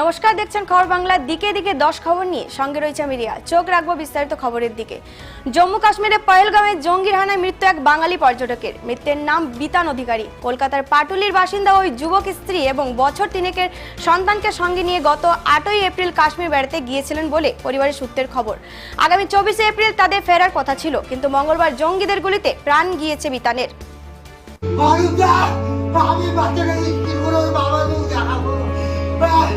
নমস্কার দেখছেন খবর বাংলার দিকে দিকে দশ খবর নিয়ে সঙ্গে রয়েছে আমি রিয়া চোখ রাখব বিস্তারিত খবরের দিকে। জম্মু কাশ্মীরের পহেলগাঁওয়ে জঙ্গির হানায় মৃত্যু এক বাঙালি পর্যটকের। মৃত্যুর নাম বিতান অধিকারী। কলকাতার পাটুলির বাসিন্দা ওই যুবক স্ত্রী এবং বছর তিনেকের সন্তানকে সঙ্গে নিয়ে গত আটই এপ্রিল কাশ্মীর বেড়াতে গিয়েছিলেন বলে পরিবারের সূত্রের খবর। আগামী চব্বিশে এপ্রিল তাদের ফেরার কথা ছিল কিন্তু মঙ্গলবার জঙ্গিদের গুলিতে প্রাণ গিয়েছে বিতানের। আমি বাচ্চাকে করে আহ,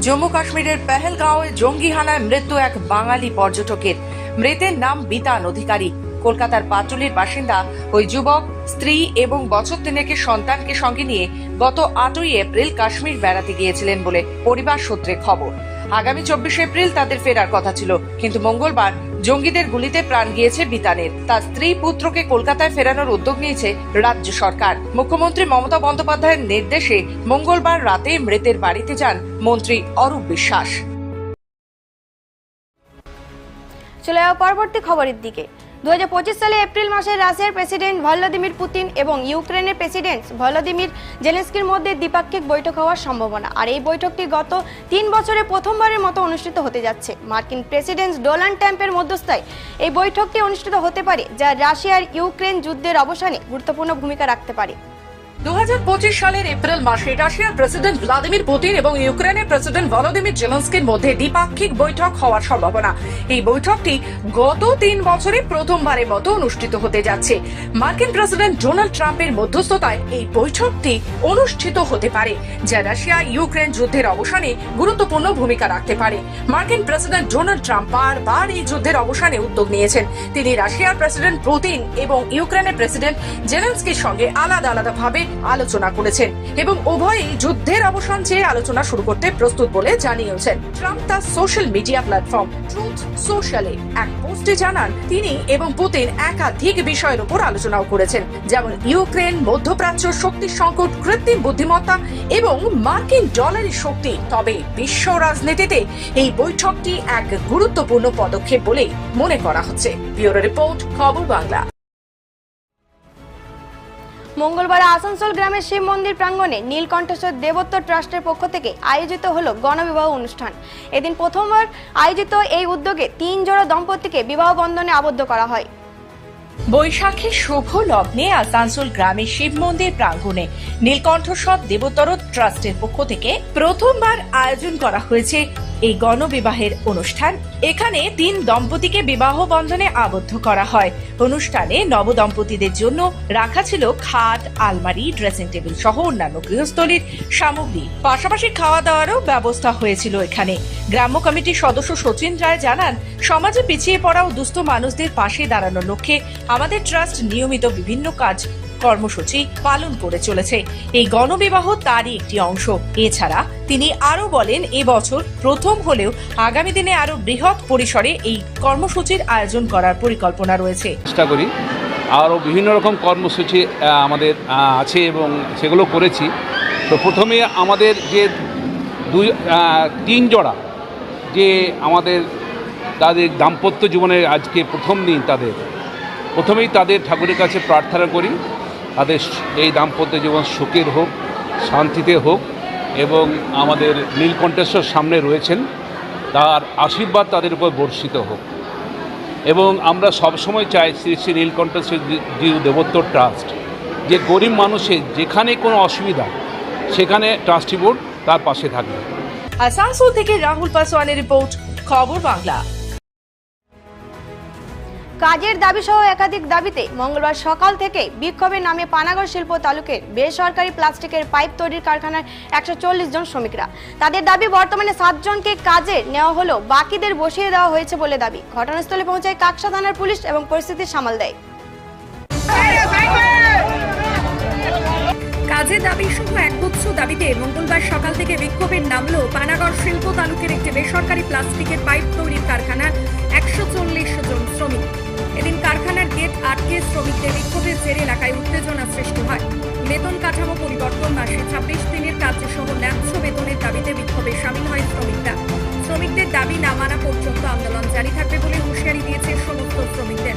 জম্মু কাশ্মীরের পেহেলগাঁওয়ে জঙ্গি হানায় মৃত্যু এক বাঙালি পর্যটকের। মৃতের নাম বিতান অধিকারী। কলকাতার পাটুলির বাসিন্দা ওই যুবক, স্ত্রী এবং বছর তিনেকের সন্তানকে সঙ্গে নিয়ে গত আটই এপ্রিল কাশ্মীর বেড়াতে গিয়েছিলেন বলে পরিবার সূত্রে খবর। আগামী চব্বিশ এপ্রিল তাদের ফেরার কথা ছিল। কিন্তু মঙ্গলবার জঙ্গিদের গুলিতে প্রাণ গিয়েছে বিতানের। তার স্ত্রী পুত্রকে কলকাতায় ফেরানোর উদ্যোগ নিয়েছে রাজ্য সরকার। মুখ্যমন্ত্রী মমতা বন্দ্যোপাধ্যায়ের নির্দেশে মঙ্গলবার রাতে মৃতের বাড়িতে যান মন্ত্রী অরূপ বিশ্বাস। চলে যাওয়া পরবর্তী খবরের দিকে। দু হাজার পঁচিশ সালে এপ্রিল মাসে রাশিয়ার প্রেসিডেন্ট ভলোদিমির পুতিন এবং ইউক্রেনের প্রেসিডেন্ট ভলোদিমির জেলেন্সকির মধ্যে দ্বিপাক্ষিক বৈঠক হওয়ার সম্ভাবনা। আর এই বৈঠকটি গত তিন বছরে প্রথমবারের মতো অনুষ্ঠিত হতে যাচ্ছে। মার্কিন প্রেসিডেন্ট ডোনাল্ড ট্রাম্পের মধ্যস্থায় এই বৈঠকটি অনুষ্ঠিত হতে পারে, যা রাশিয়ার ইউক্রেন যুদ্ধের অবসানে গুরুত্বপূর্ণ ভূমিকা রাখতে পারে। দু হাজার পঁচিশ সালের এপ্রিল মাসে রাশিয়ার প্রেসিডেন্ট ভ্লাদিমির পুতিন এবং ইউক্রেনের প্রেসিডেন্ট ভলোদিমির জেলেন্সকির মধ্যে দ্বিপাক্ষিক বৈঠক হওয়ার সম্ভাবনা। এই বৈঠকটি গত তিন বছরে প্রথমবারের মতো অনুষ্ঠিত হতে যাচ্ছে। মার্কিন প্রেসিডেন্ট ডোনাল্ড ট্রাম্পের মধ্যস্থতায় এই বৈঠকটি অনুষ্ঠিত হতে পারে, যা রাশিয়া ইউক্রেন যুদ্ধের অবসানে গুরুত্বপূর্ণ ভূমিকা রাখতে পারে। মার্কিন প্রেসিডেন্ট ডোনাল্ড ট্রাম্প বারবার এই যুদ্ধের অবসানে উদ্যোগ নিয়েছেন। তিনি রাশিয়ার প্রেসিডেন্ট পুতিন এবং ইউক্রেনের প্রেসিডেন্ট জেলেন্সকির সঙ্গে আলাদা আলাদা ভাবে আলোচনা করেছেন এবং উভয়ই যুদ্ধের অবসান চেয়ে আলোচনা শুরু করতে প্রস্তুত বলে জানিয়েছেন। ট্রাম্প তার সোশ্যাল মিডিয়া প্ল্যাটফর্ম ট্রুথ সোশ্যালে এক পোস্টে জানান, তিনি এবং পুতিন একাধিক বিষয়ের উপর আলোচনাও করেছেন, যেমন ইউক্রেন, মধ্যপ্রাচ্য, শক্তি সংকট, কৃত্রিম বুদ্ধিমত্তা এবং মার্কিন ডলারের শক্তি। তবে বিশ্ব রাজনীতিতে এই বৈঠকটি এক গুরুত্বপূর্ণ পদক্ষেপ বলে মনে করা হচ্ছে। ব্যুরো রিপোর্ট, খবর বাংলা। মঙ্গলবার আসানসোল গ্রামের শিব মন্দির প্রাঙ্গণে নীলকণ্ঠেশ্বর দেবত্ব ট্রাস্টের পক্ষ থেকে আয়োজিত হলো গণবিবাহ অনুষ্ঠান। এদিন প্রথমবার আয়োজিত এই উদ্যোগে তিন জোড়া দম্পতিকে বিবাহ বন্ধনে আবদ্ধ করা হয়। বৈশাখের শুভ লগ্নে আসানসোল গ্রামের শিব মন্দির প্রাঙ্গণে নীলকণ্ঠস্বর দেবতর ট্রাস্টের পক্ষ থেকে প্রথমবার আয়োজন করা হয়েছে। এই গণবিবাহের অনুষ্ঠান। এখানে তিন দম্পতিকে বিবাহ বন্ধনে আবদ্ধ করা হয়। অনুষ্ঠানে নবদম্পতিদের জন্য রাখা ছিল খাট, আলমারি, ড্রেসিং টেবিল সহ অন্যান্য গৃহস্থলীর সামগ্রী। পাশাপাশি খাওয়া দাওয়ারও ব্যবস্থা হয়েছিল এখানে। গ্রাম্য কমিটির সদস্য সচিন রায় জানান, সমাজে পিছিয়ে পড়া ও দুস্থ মানুষদের পাশে দাঁড়ানোর লক্ষ্যে আমাদের ট্রাস্ট নিয়মিত বিভিন্ন কাজ কর্মসূচি পালন করে চলেছে। এই গণবিবাহ তারই একটি অংশ। এছাড়া তিনি আরও বলেন, এবছর প্রথম হলেও আগামী দিনে আরও বৃহৎ পরিসরে এই কর্মসূচির আয়োজন করার পরিকল্পনা রয়েছে। চেষ্টা করি। আরও বিভিন্ন রকম কর্মসূচি আমাদের আছে এবং সেগুলো করেছি। তো প্রথমে আমাদের যে দুই তিন জোড়া, যে আমাদের তাদের দাম্পত্য জীবনের আজকে প্রথম দিন তাদের। প্রথমেই তাদের ঠাকুরের কাছে প্রার্থনা করি। তাদের এই দাম্পত্য জীবন সুখের হোক, শান্তিতে হোক এবং আমাদের নীলকণ্ঠেশ্বর সামনে রয়েছেন, তার আশীর্বাদ তাদের উপর বর্ষিত হোক। এবং আমরা সবসময় চাই শ্রী শ্রী নীলকণ্ঠ শ্রী জিউ দেবত্ব ট্রাস্ট, যে গরিব মানুষের যেখানে কোনো অসুবিধা, সেখানে ট্রাস্টি বোর্ড তার পাশে থাকবে। আসানসোল থেকে রাহুল পাসওয়ানের রিপোর্ট, খবর বাংলা। কাজের দাবি সহ একাধিক দাবিতে মঙ্গলবার সকাল থেকে বিক্ষোভে নামে পানাগড় শিল্প তালুকের বেসরকারি প্লাস্টিকের পাইপ তৈরির কারখানার একশো জন শ্রমিকরা। তাদের দাবি, বর্তমানে সাতজনকে কাজে নেওয়া হলেও বাকিদের বসিয়ে দেওয়া হয়েছে বলে দাবি। ঘটনাস্থলে পৌঁছায় কাকসা থানার পুলিশ এবং পরিস্থিতি সামাল দেয়। কাজের দাবি সহ একগুচ্ছ দাবিতে মঙ্গলবার সকাল থেকে বিক্ষোভের নামলো পানাগড় শিল্প তালুকের একটি বেসরকারি প্লাস্টিকের পাইপ তৈরির কারখানার একশো চল্লিশ জন শ্রমিক। এদিন কারখানার গেট আটকে শ্রমিকদের বিক্ষোভের জেরে এলাকায় উত্তেজনা সৃষ্টি হয়। বেতন কাঠামো পরিবর্তন মাসে ছাব্বিশ দিনের কাজ সহ ন্যায্য বেতনের দাবিতে বিক্ষোভে সামিল হয় শ্রমিকরা। শ্রমিকদের দাবি না মানা পর্যন্ত আন্দোলন জারি থাকবে বলে হুঁশিয়ারি দিয়েছে সমস্ত শ্রমিকদের।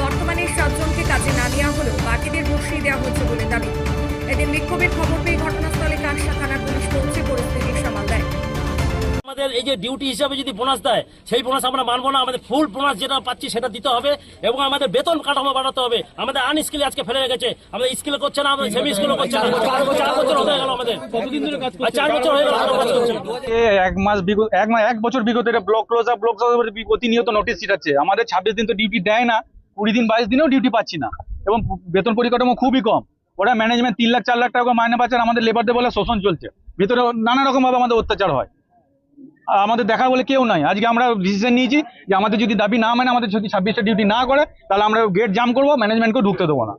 বর্তমানে সাতজনকে কাজে না নেওয়া হলেও বাকিদের বসিয়ে দেওয়া হচ্ছে বলে দাবি। এদিন বিক্ষোভের খবর পেয়ে ঘটনাস্থলে কাঁকসা থানার পুলিশ পৌঁছে পরিস্থিতির সামাল দেয়। আমাদের এই যে ডিউটি হিসাবে যদি বোনাস দেয় সেই বোনাস আমরা মানবো না। আমাদের ফুল বোনাস যেটা পাচ্ছি সেটা দিতে হবে এবং আমাদের বেতন কাঠামো বাড়াতে হবে। আমাদের আনস্কিল আজকে ফেলে রেখেছে। আমাদের স্কিল করছে না আমাদের সেমি স্কিল করছে না। চার বছর হয়ে গেল আমাদের। কতদিন ধরে কাজ চার বছর হয়ে গেল এক মাস বিগত এক মাস এক বছর বিগত এটা ব্লক ক্লোজার ব্লক ক্লোজার প্রতিনিয়ত নোটিশ ছিটাচ্ছে। আমাদের ছাব্বিশ দিন তো ডিউটি দেয় না কুড়ি দিন বাইশ দিনেও ডিউটি পাচ্ছি না। এবং বেতন পরিকাঠামো খুবই কম। ওরা ম্যানেজমেন্ট তিন লাখ চার লাখ টাকা মাইনে পাচ্ছে আমাদের লেবারদের বলে শোষণ চলছে। ভিতরে নানা রকম ভাবে আমাদের অত্যাচার হয়। আমাদের দেখা বলে কেউ নাই। আজকে আমরা ডিসিশন নিয়েছি যে আমাদের যদি দাবি না মানে আমাদের যদি ছাব্বিশটা ডিউটি না করে তাহলে আমরা গেট জাম করব ম্যানেজমেন্টকে ঢুকতে দেবো না।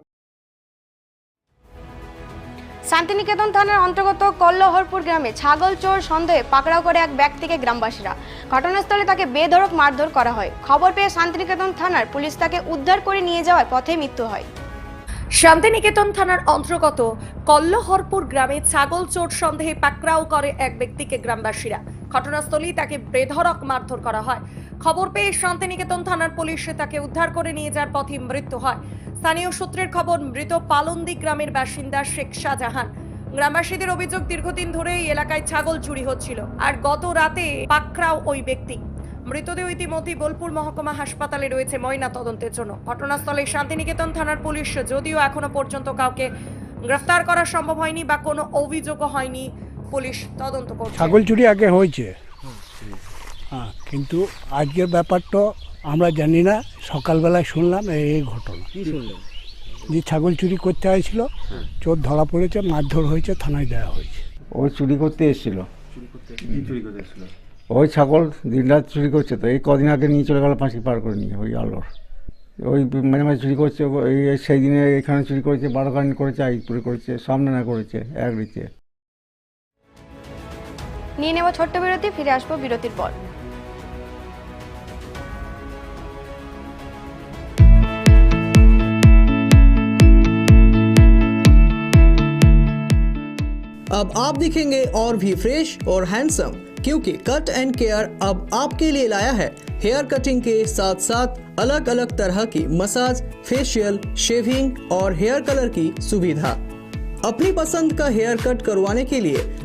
শান্তিনিকেতন থানার অন্তর্গত কল্লহরপুর গ্রামে ছাগল চোর সন্দেহে পাকড়াও করে এক ব্যক্তিকে গ্রামবাসীরা। ঘটনাস্থলে তাকে বেধড়ক মারধর করা হয়। খবর পেয়ে শান্তিনিকেতন থানার পুলিশ তাকে উদ্ধার করে নিয়ে যাওয়ায় পথে মৃত্যু হয়। শান্তিনিকেতন থানার অন্তর্গত কল্লহরপুর গ্রামে ছাগল চোর সন্দেহে পাকড়াও করে এক ব্যক্তিকে গ্রামবাসীরা। ঘটনাস্থলেই তাকে বেধড়ক মারধর করা হয়। খবর পেয়ে শান্তিনিকেতন থানার পুলিশ তাকে উদ্ধার করে নিয়ে যাওয়ার পথে মৃত্যু হয়। স্থানীয় সূত্রের খবর, মৃত পালন্দি গ্রামের বাসিন্দা শেখ শাহজাহান। গ্রামবাসীদের অভিযোগ, দীর্ঘদিন ধরে এই এলাকায় ছাগল চুরি হচ্ছিল। আর গত রাতে পাকড়াও ওই ব্যক্তি। মৃতদেহ ইতিমধ্যেই বোলপুর মহকুমা হাসপাতালে রয়েছে ময়না তদন্তের জন্য। ঘটনাস্থলে শান্তিনিকেতন থানার পুলিশ যদিও এখনও পর্যন্ত কাউকে গ্রেফতার করা সম্ভব হয়নি বা কোনো অভিযোগও হয়নি। পুলিশ তদন্ত করছে। ছাগল চুরি আগে হয়েছে। হ্যাঁ কিন্তু আজকের ব্যাপারটা আমরা জানি না। সকালবেলায় শুনলাম এই এই ঘটনা। যে ছাগল চুরি করতে হয়েছিল চোর ধরা পড়েছে মারধর হয়েছে থানায় দেওয়া হয়েছে। ও চুরি করতে এসেছিল। ওই ছাগল দিন রাত চুরি করছে তো। এই কদিন আগে নিয়ে চলে গেল পাঁচি পার করে নিয়ে ওই আলোর। ওই মাঝে মাঝে চুরি করছে সেই দিনে এখানে চুরি করেছে বারোখান করেছে আইপুরে করেছে সামনে না করেছে এক দিতে নিয়ে নেব ছোট্ট বিরতি ফিরে আসবো বিরতির পর अब आप दिखेंगे और भी फ्रेश और हैंडसम क्योंकि कट एंड केयर अब आपके लिए लाया है हेयर कटिंग के साथ साथ अलग अलग तरह की मसाज फेशियल शेविंग और हेयर कलर की सुविधा अपनी पसंद का हेयर कट करवाने के लिए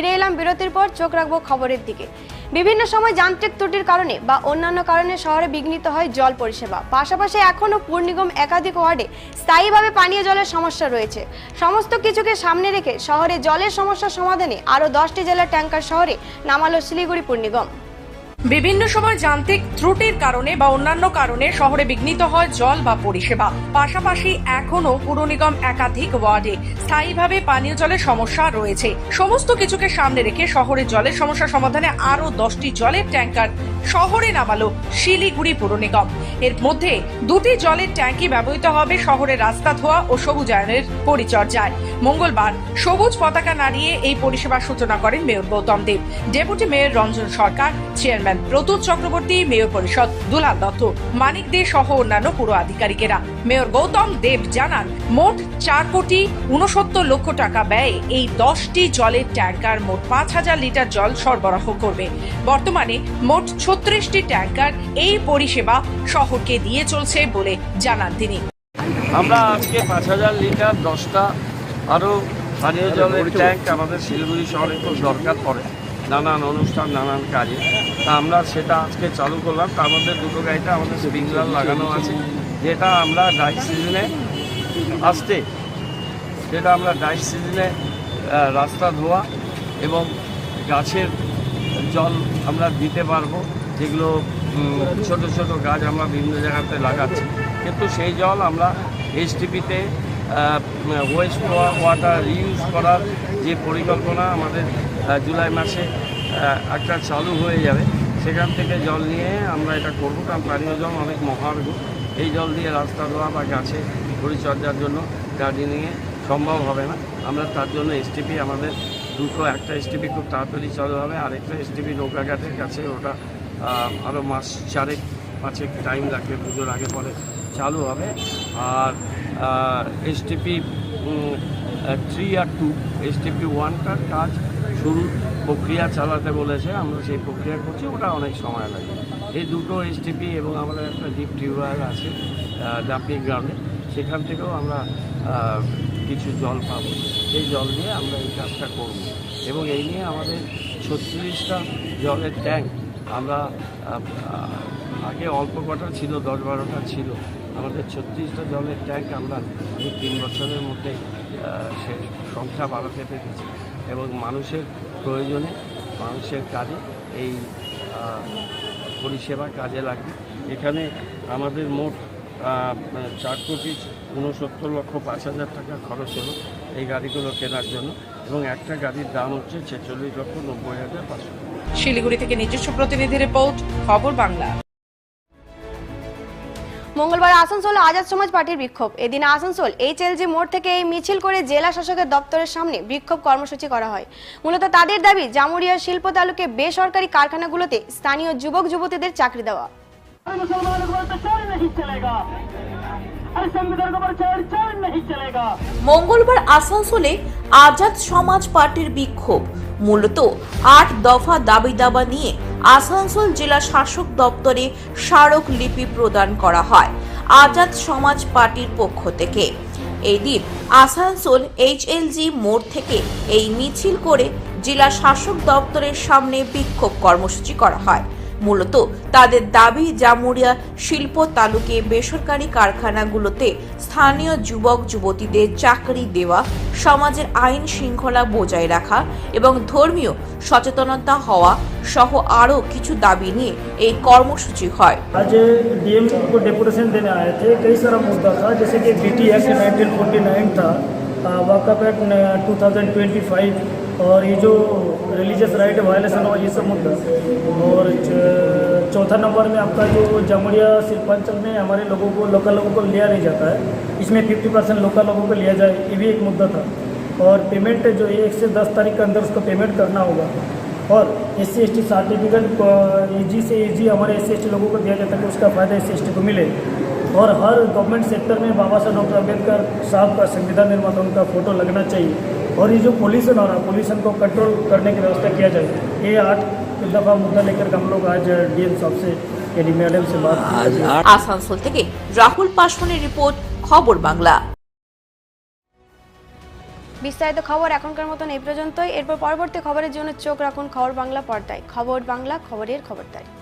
ফিরে এলাম বিরতির পর চোখ রাখব খবরের দিকে। বিভিন্ন সময় যান্ত্রিক ত্রুটির কারণে বা অন্যান্য কারণে শহরে বিঘ্নিত হয় জল পরিষেবা। পাশাপাশি এখনও পূর্ণিগম একাধিক ওয়ার্ডে স্থায়ীভাবে পানীয় জলের সমস্যা রয়েছে। সমস্ত কিছুকে সামনে রেখে শহরে জলের সমস্যা সমাধানে আরও দশটি জেলার ট্যাঙ্কার শহরে নামালো শিলিগুড়ি পুর নিগম বিভিন্ন সময় যান্ত্রিক ত্রুটির কারণে বা অন্যান্য কারণে শহরে বিঘ্নিত হয় জল বা পরিষেবা। পাশাপাশি এখনও পুর নিগম একাধিক ওয়ার্ডে স্থায়ীভাবে পানীয় জলের সমস্যা রয়েছে। সমস্ত কিছুকে সামনে রেখে শহরের জলের সমস্যা সমাধানে আরও দশটি জলের ট্যাঙ্কার শহরে নামালো শিলিগুড়ি পুর নিগম। এর মধ্যে দুটি জলের ট্যাঙ্কি ব্যবহৃত হবে শহরের রাস্তা ধোয়া ও সবুজায়নের পরিচর্যায়। মঙ্গলবার সবুজ পতাকা নাড়িয়ে এই পরিষেবার সূচনা করেন mayor Goutam Deb. Deputy mayor Ranjan Sarkar, chairman Pratul Chakraborty, mayor পরিষদ দুলাল দত্ত, মানিক দে সহ অন্যান্য পুর আধিকারিকেরা। মেয়র গৌতম দেব জানান, মোট চার কোটি উনসত্তর লক্ষ টাকা ব্যয়ে এই দশটি জলের ট্যাঙ্কার মোট পাঁচ হাজার লিটার জল সরবরাহ করবে। বর্তমানে মোট ছত্রিশটি ট্যাঙ্কার এই পরিষেবা শহরকে দিয়ে চলছে বলে জানান তিনি। আমরা আজকে পাঁচ হাজার লিটার দশটা আরও পানীয় জলের ট্যাঙ্ক আমাদের শিলিগুড়ি শহরে খুব দরকার পড়ে, নানান অনুষ্ঠান, নানান কাজে। তা আমরা সেটা আজকে চালু করলাম। তার মধ্যে দুটো গাড়িটা আমাদের স্প্রিংলার লাগানো আছে, যেটা আমরা ড্রাই সিজনে আসতে যেটা আমরা ড্রাই সিজনে রাস্তা ধোয়া এবং গাছের জল আমরা দিতে পারব। যেগুলো ছোট ছোট গাছ আমরা বিভিন্ন জায়গাতে লাগাচ্ছি। কিন্তু সেই জল আমরা এসটিপিতে ওয়েস্ট ওয়াটার রিউজ করার যে পরিকল্পনা আমাদের জুলাই মাসে একটা চালু হয়ে যাবে, সেখান থেকে জল নিয়ে আমরা এটা করব। কারণ পানীয় জল অনেক মহার্ঘ। এই জল দিয়ে রাস্তা ধোয়া বা গাছে পরিচর্যার জন্য গার্ডেনিংয়ে সম্ভব হবে না। আমরা তার জন্য এসটিপি আমাদের দুটো, একটা এসটিপি খুব তাড়াতাড়ি চালু হবে, আরেকটা এসটিপি নৌকাঘাটের কাছে ওটা আরও মাস চারেক, পাঁচেক টাইম লাগবে পুজোর আগে পরে চালু হবে। আর এসটিপি থ্রি আর টু এসটিপি ওয়ানটার কাজ শুরু প্রক্রিয়া চালাতে বলেছে। আমরা সেই প্রক্রিয়া করছি, ওটা অনেক সময় লাগে। এই দুটো এসটিপি এবং আমাদের একটা ডিপ টিউবওয়েল আছে ডাম্পিং গ্রাউন্ডে সেখান থেকেও আমরা কিছু জল পাবো। সেই জল দিয়ে আমরা এই কাজটা করব। এবং এই নিয়ে আমাদের ছত্রিশটা জলের ট্যাঙ্ক আমরা আগে অল্প কটা ছিল, দশ বারোটা ছিল। আমাদের ছত্রিশটা জলের ট্যাঙ্ক আমরা এই তিন বছরের মধ্যে সে সংখ্যা বাড়াতে পেরেছি। এবং মানুষের প্রয়োজনে, মানুষের কাজে এই পরিষেবা কাজে লাগবে এখানে আমাদের মোট চার কোটি উনসত্তর লক্ষ পাঁচ হাজার টাকা খরচ হলো এই গাড়িগুলো কেনার জন্য। এবং একটা গাড়ির দাম হচ্ছে ছেচল্লিশ লক্ষ নব্বই হাজার পাঁচশো শিলিগুড়ি থেকে নিজস্ব প্রতিনিধি রিপোর্ট খবর বাংলা। মঙ্গলবার আসানসোলে আজাদ সমাজ পার্টির বিক্ষোভ। এদিন আসানসোল এইচএলজি মোড় থেকে এই মিছিল করে জেলা শাসকের দপ্তরের সামনে বিক্ষোভ কর্মসূচি করা হয়। মূলত তাদের দাবি জামুরিয়া শিল্প তালুকে বেসরকারি কারখানাগুলোতে স্থানীয় যুবক যুবতীদের চাকরি দেওয়া। মঙ্গলবার আসানসোলে আজাদ সমাজ পার্টির বিক্ষোভ। মূলত আট দফা দাবি দাবা নিয়ে আসানসোল জেলা শাসক দপ্তরে স্মারক লিপি প্রদান করা হয় আজাদ সমাজ পার্টির পক্ষ থেকে। এই দিন আসানসোল এইচএলজি মোড় থেকে এই মিছিল করে জেলা শাসক দপ্তরের সামনে বিক্ষোভ কর্মসূচি করা হয়। মূলত তাদের দাবি জামুরিয়া শিল্প তালুকে বেসরকারি কারখানাগুলোতে স্থানীয় যুবক যুবতীদের চাকরি দেওয়া সমাজের আইন শৃঙ্খলা বজায় রাখা এবং ধর্মীয় সচেতনতা হওয়া সহ আরও কিছু দাবি নিয়ে এই কর্মসূচি হয় आज डीएम को डेपुटेशन देने आए थे कई सारा मुद्दा था जैसे कि बीटी एक्ट 1949 था वाकअप एक्ट 2025 और ये जो रिलीजियस राइट वायलेशन हुआ ये सब मुद्दा। और चौथा नंबर में आपका जो जमुड़िया शिल्पांचल में हमारे लोगों को लोकल लोगों को लिया नहीं जाता है। इसमें 50 परसेंट लोकल लोगों को लिया जाए, ये भी एक मुद्दा था। और पेमेंट जो है, एक से दस तारीख के अंदर उसको पेमेंट करना होगा। और S C S T certificate जी से जी हमारे एस सी लोगों को दिया जाता है कि उसका फ़ायदा एस सी को मिले। और हर गवर्नमेंट सेक्टर में बाबा साहब डॉक्टर अंबेडकर साहब का संविधान निर्माता, उनका फ़ोटो लगना चाहिए। और ये जो पोल्यूशन हो रहा है पोल्यूशन को कंट्रोल करने की व्यवस्था किया जाए ये आठ दफ़ा मुद्दा लेकर के हम लोग आज डी एम साहब से यानी मैडम से बात की। আসানসোল থেকে রাহুল পাসওয়ানের রিপোর্ট খবর বাংলা বিস্তারিত খবর এখনকার মতন এই পর্যন্তই এরপর পরবর্তী খবরের জন্য চোখ রাখুন খবর বাংলা পর্দায় খবর বাংলা খবরের খবরদারি